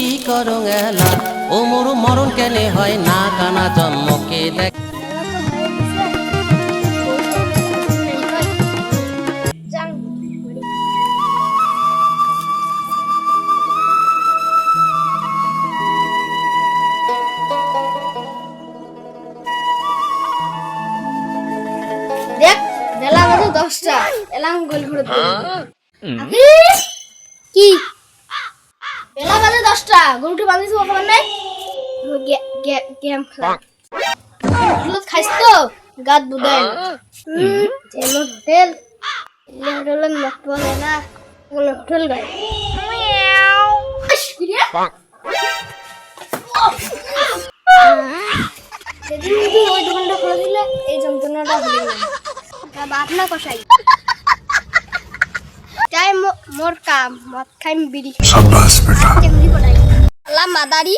কি করো এলা? ও মোর মরণ কেনে হয় না কানা জন্মকে দেখ দেখ বেলা বাজে দশটা। এলাম গোল ঘুরে দশটা গরুটি বাঁধিস ওখানে নাই গেম খেলা। খাইস তো? গাত বুদাই তেল তেল হলো নক বলে না ওগুলো হোটেল গাই সেদিন যদি ওই দোকানটা খোলা দিলে, এই যন্ত্রণাটা হয়ে গেল বাপ না কষাই। তাই মোর কাম মদ খাইম বিড়ি। মাদারি